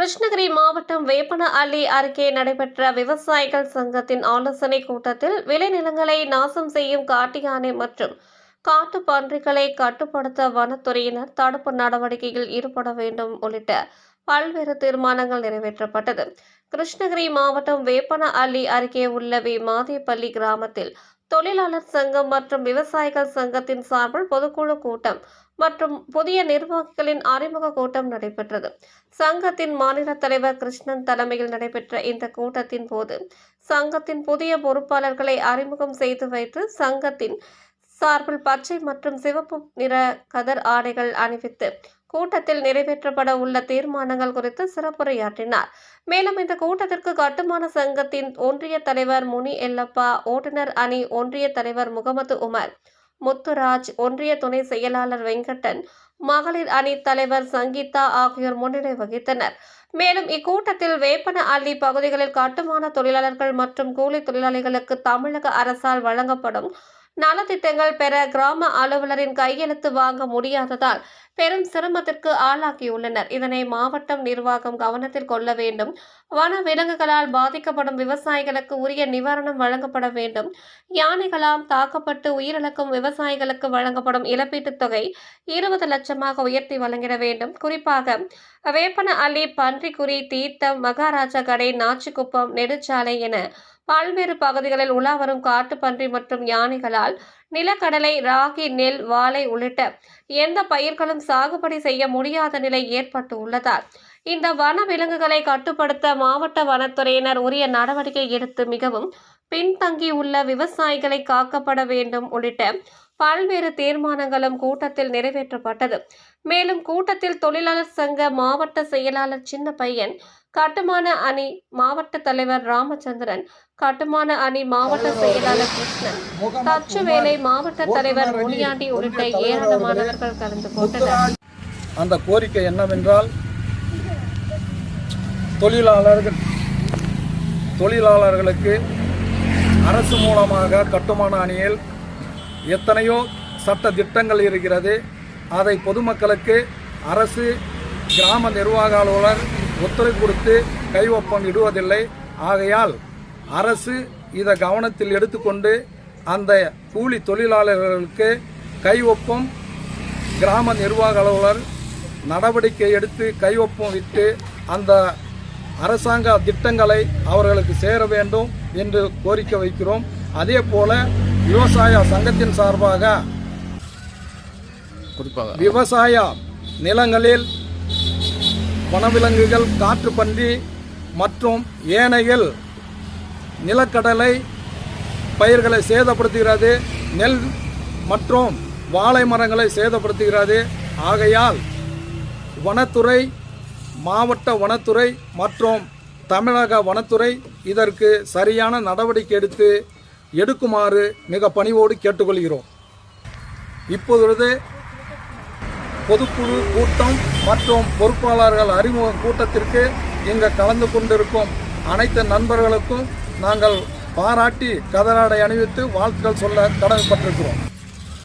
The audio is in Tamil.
கிருஷ்ணகிரி மாவட்டம் வேப்பன அள்ளி அருகே நடைபெற்ற விவசாயிகள் சங்கத்தின் ஆலோசனைக் கூட்டத்தில் விளைநிலங்களை நாசம் செய்யும் காட்டு யானை மற்றும் காட்டு பன்றிகளை கட்டுப்படுத்த வனத்துறையினர் தடுப்பு நடவடிக்கையில் ஈடுபட வேண்டும் உள்ளிட்ட பல்வேறு தீர்மானங்கள் நிறைவேற்றப்பட்டது. கிருஷ்ணகிரி மாவட்டம் வேப்பன அள்ளி அருகே உள்ள வி மாதேப்பள்ளி கிராமத்தில் தொழிலாளர் சங்கம் மற்றும் விவசாயிகள் சங்கத்தின் சார்பில் பொதுக்குழு கூட்டம் மற்றும் புதிய நிர்வாகிகளின் அறிமுக கூட்டம் நடைபெற்றது. சங்கத்தின் மாநில தலைவர் கிருஷ்ணன் தலைமையில் நடைபெற்ற இந்த கூட்டத்தின் போது சங்கத்தின் புதிய பொறுப்பாளர்களை அறிமுகம் செய்து வைத்து சங்கத்தின் சார்பில் பச்சை மற்றும் சிவப்பு நிற கதர் ஆடைகள் அணிவித்து கூட்டத்தில் நிறைவேற்றப்பட உள்ள தீர்மானங்கள் குறித்து சிறப்புரையாற்றினார். மேலும் இந்த கூட்டத்திற்கு கட்டுமான சங்கத்தின் ஒன்றிய தலைவர் முனி எல்லப்பா ஓட்டுநர் அணி ஒன்றிய தலைவர் முகமது உமர் முத்துராஜ் ஒன்றிய துணை செயலாளர் வெங்கட்டன் மகளிர் அணி தலைவர் சங்கீதா ஆகியோர் முன்னிலை வகித்தனர். மேலும் இக்கூட்டத்தில் வேப்பன அள்ளி பகுதிகளில் கட்டுமான தொழிலாளர்கள் மற்றும் கூலி தொழிலாளிகளுக்கு தமிழக அரசால் வழங்கப்படும் நலத்திட்டங்கள் பெற கிராம அலுவலரின் கையெழுத்து வாங்க முடியாததால் பெரும் சிரமத்திற்கு ஆளாகியுள்ளனர். இதனை மாவட்டம் நிர்வாகம் கவனத்தில் கொள்ள வேண்டும். வன விலங்குகளால் பாதிக்கப்படும் விவசாயிகளுக்கு உரிய நிவாரணம் வழங்கப்பட வேண்டும். யானைகளால் தாக்கப்பட்டு உயிரிழக்கும் விவசாயிகளுக்கு வழங்கப்படும் இழப்பீட்டுத் தொகை இருபது லட்சமாக உயர்த்தி வழங்கிட வேண்டும். குறிப்பாக வேப்பன அள்ளி பன்றிக்குறி தீர்த்தம் மகாராஜா கடை நாச்சிக்குப்பம் நெடுச்சாலை என பல்வேறு பகுதிகளில் உலா வரும் காட்டுப்பன்றி மற்றும் யானைகளால் நிலக்கடலை ராகி நெல் வாழை உள்ளிட்ட எந்த பயிர்களும் சாகுபடி செய்ய முடியாத நிலை ஏற்பட்டு உள்ளதால் இந்த வன விலங்குகளை கட்டுப்படுத்த மாவட்ட வனத்துறையினர் உரிய நடவடிக்கை எடுத்து மிகவும் பின்தங்கியுள்ள விவசாயிகளை காக்கப்பட வேண்டும் உள்ளிட்ட பல்வேறு தீர்மானங்களும் கூட்டத்தில் நிறைவேற்றப்பட்டது. மேலும் கூட்டத்தில் தொழிலாளர் சங்க மாவட்ட செயலாளர் சின்ன பையன் கட்டுமான அணி மாவட்ட தலைவர் ராமச்சந்திரன் கட்டுமான அணி மாவட்ட செயலாளர் கிருஷ்ணன் தச்சுவேலை மாவட்ட தலைவர் முனியாண்டி உள்ளிட்ட ஏராளமானவர்கள் கலந்து கொண்டனர். அந்த கோரிக்கை என்னவென்றால் தொழிலாளர்கள் தொழிலாளர்களுக்கு அரசு மூலமாக கட்டுமான அணியில் எத்தனையோ சட்ட திட்டங்கள் இருக்கிறது. அதை பொதுமக்களுக்கு அரசு கிராம நிர்வாக அலுவலர் ஒத்துழைப்பு கொடுத்து கைவப்பம் இடுவதில்லை. ஆகையால் அரசு இதை கவனத்தில் எடுத்துக்கொண்டு அந்த கூலி தொழிலாளர்களுக்கு கைவப்பம் கிராம நிர்வாக அலுவலர் நடவடிக்கை எடுத்து கைவப்பம் விட்டு அந்த அரசாங்க திட்டங்களை அவர்களுக்கு சேர வேண்டும் என்று கோரிக்கை வைக்கிறோம். அதே போல விவசாய சங்கத்தின் சார்பாக விவசாய நிலங்களில் வனவிலங்குகள் காற்றுப்பன்றி மற்றும் ஏனைகள் நிலக்கடலை பயிர்களை சேதப்படுத்துகிறது நெல் மற்றும் வாழை மரங்களை சேதப்படுத்துகிறது. ஆகையால் வனத்துறை மாவட்ட வனத்துறை மற்றும் தமிழக வனத்துறை இதற்கு சரியான நடவடிக்கை எடுத்து எடுக்குமாறு மிக பணிவோடு கேட்டுக்கொள்கிறோம். இப்பொழுது பொதுக்குழு கூட்டம் மற்றும் பொறுப்பாளர்கள் அறிமுக கூட்டத்திற்கு இங்கு கலந்து கொண்டிருக்கும் அனைத்து நண்பர்களுக்கும் நாங்கள் பாராட்டி கதராடை அணிவித்து வாழ்த்துக்கள் சொல்ல கடமைப்பட்டிருக்கிறோம்.